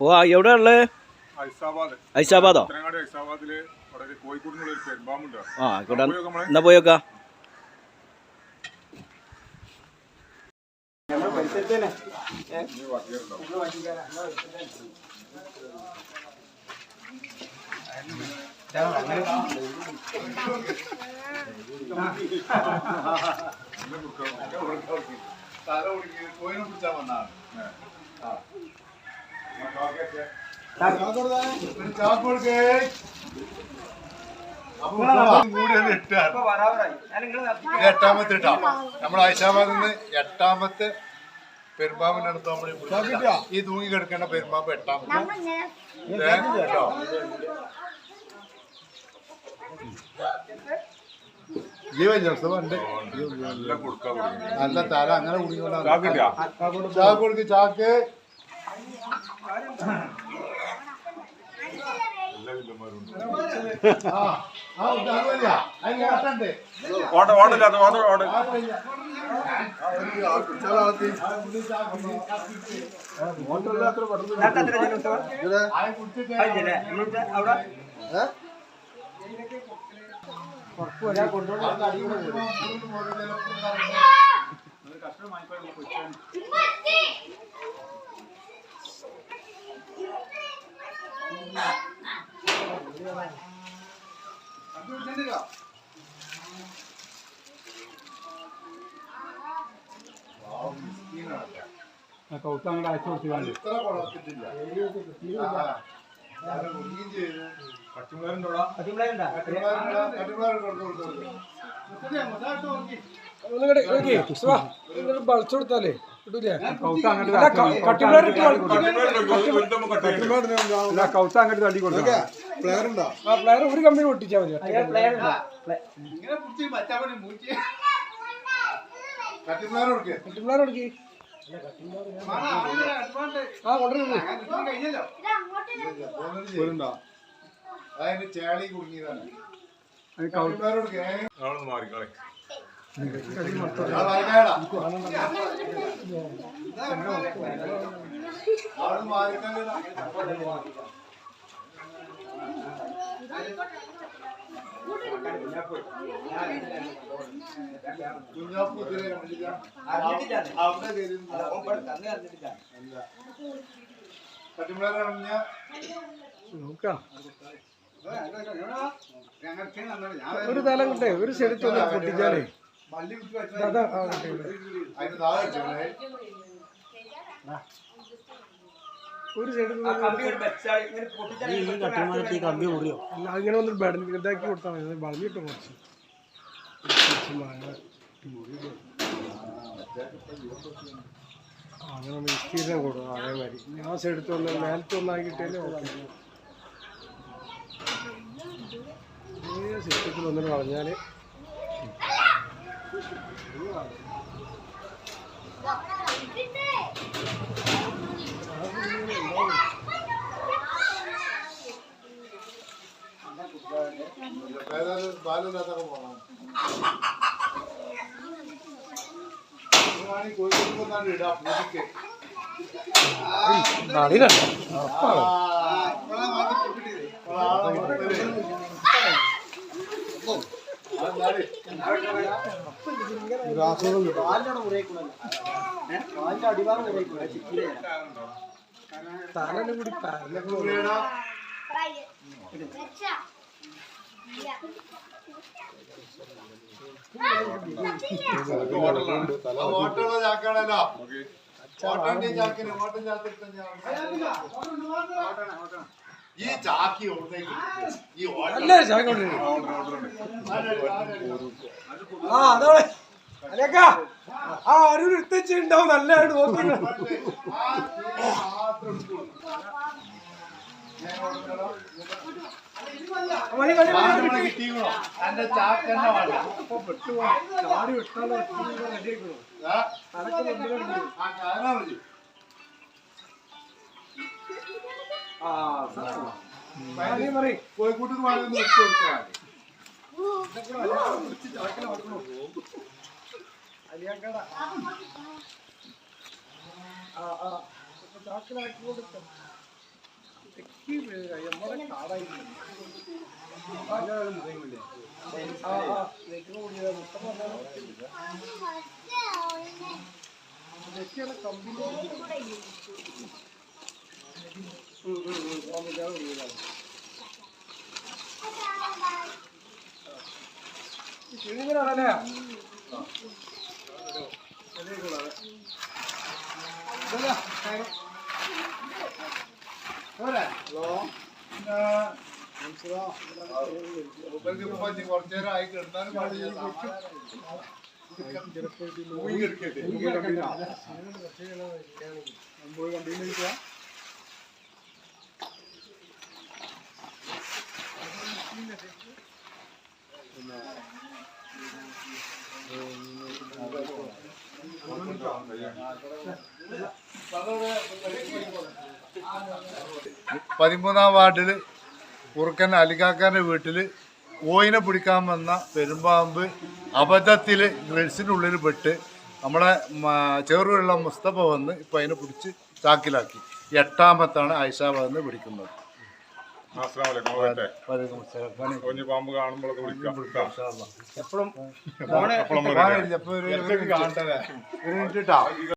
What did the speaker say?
ഓ ആ, എവിടെയാ ഉള്ളത് ഹൈസാബാദ് ഐസാബാദോ? ഉത്തരങ്ങാടി ഹൈസാബാദിൽ അവിടെ ഒരു കോഴിക്കോടിനുള്ള ഒരു പെരുമ്പാമ്പുണ്ട്. ആ ആയിക്കോട്ടെ പോയോ നമ്മളെ? എന്നാ പോയോക്കാ ഇനി വണ്ടിയുണ്ടോ? എട്ടാമത്തെ ഇട്ടാ. നമ്മൾ ഐഷാബാദിൽ നിന്ന് എട്ടാമത്തെ പെരുമ്പാമ്പിന്റെ അടുത്ത് നമ്മൾ ഈ തൂങ്ങി കിടക്കേണ്ട പെരുമ്പാമ്പ് എട്ടാമത്തെ. കേട്ടോ? നല്ല കൊടുക്കാൻ നല്ല തല അങ്ങനെ കിട്ടിയാ? ചാക്ക് ചാക്ക്. ഓട ഓടല്ല അത് പച്ചമുളകുണ്ടോടാ കട്ടിമാരുണ്ടാ? കട്ടിമാര് കൊടുത്തു കൊടുത്തു. ബളിച്ചു കൊടുത്താലേ. കൗത്ത അങ്ങോട്ട് തള്ളി കൊടുക്കാം. പ്ലെയർ ഒരു കമ്പനി പൊട്ടിച്ചാൽ മതി. ആ. ചേളി കുടുങ്ങിയതാണ്. മാറിക്കളെ. ഒരു തലം കിട്ടേ ഒരു ഒന്ന് പൊട്ടിച്ചാലേ. ഒരു സൈഡിൽ അല്ല അങ്ങനെ ഒന്ന് ബെഡ് ഇതാക്കി കൊടുത്താൽ മതി. വളഞ്ഞു കിട്ടും കുറച്ച്. അങ്ങനെ ഒന്ന് വിസ്തീർണം കൊടുക്കും അതേമാതിരി ഞാൻ സൈഡത്ത് ഒന്ന് മേലത്ത് ഒന്നാക്കിയിട്ടേ ഓക്കെ. സിസ്റ്റത്തിൽ വളഞ്ഞാൽ വേറെ ബാലില്ലാത്തൊക്കെ തലനെ കൂടി ഓട്ടുള്ള ചാക്കാണല്ലോ ഓട്ടന്റെ ചാക്കിന് ഓട്ടം ചാക്കിട്ട് ഈ ചാക്കി ഓട്ടേക്ക് ഈ ഓട്ടം ആ അതാണ് അലേക്ക ആ ഒരു എടുത്തുണ്ടാവും നല്ലതായിട്ട് നോക്കുന്നു മാറി വെച്ചു കൊടുക്കാൻ ചാക്കിലാക്കി കൊടുക്കാം തെക്കി നമ്മുടെ കാടായി കമ്പിന്റെ കമ്പിന്റെ കൂടിയതാണ് ശരിയാണല്ലേ കുറച്ചു നേരം ആയി കിടന്നാലും പാടില്ല തൂങ്ങി കിടക്കട്ടെ. പതിമൂന്നാം വാർഡിൽ കുറുക്കൻ അലികാക്കാന്റെ വീട്ടിൽ ഓയിനെ പിടിക്കാൻ വന്ന പെരുമ്പാമ്പ് അബദ്ധത്തിൽ ഗ്രിൽസിനുള്ളിൽ പെട്ട് നമ്മളെ ചെറുവെള്ള മുസ്തഫ വന്ന് ഇപ്പം അതിനെ പിടിച്ച് ചാക്കിലാക്കി. എട്ടാമത്താണ് ഐഷാബാദ് പിടിക്കുന്നത്. കുഞ്ഞു പാമ്പ് കാണുമ്പോഴൊക്കെ വിളിക്കാം. എപ്പോഴും എപ്പോഴും വാണില്ല,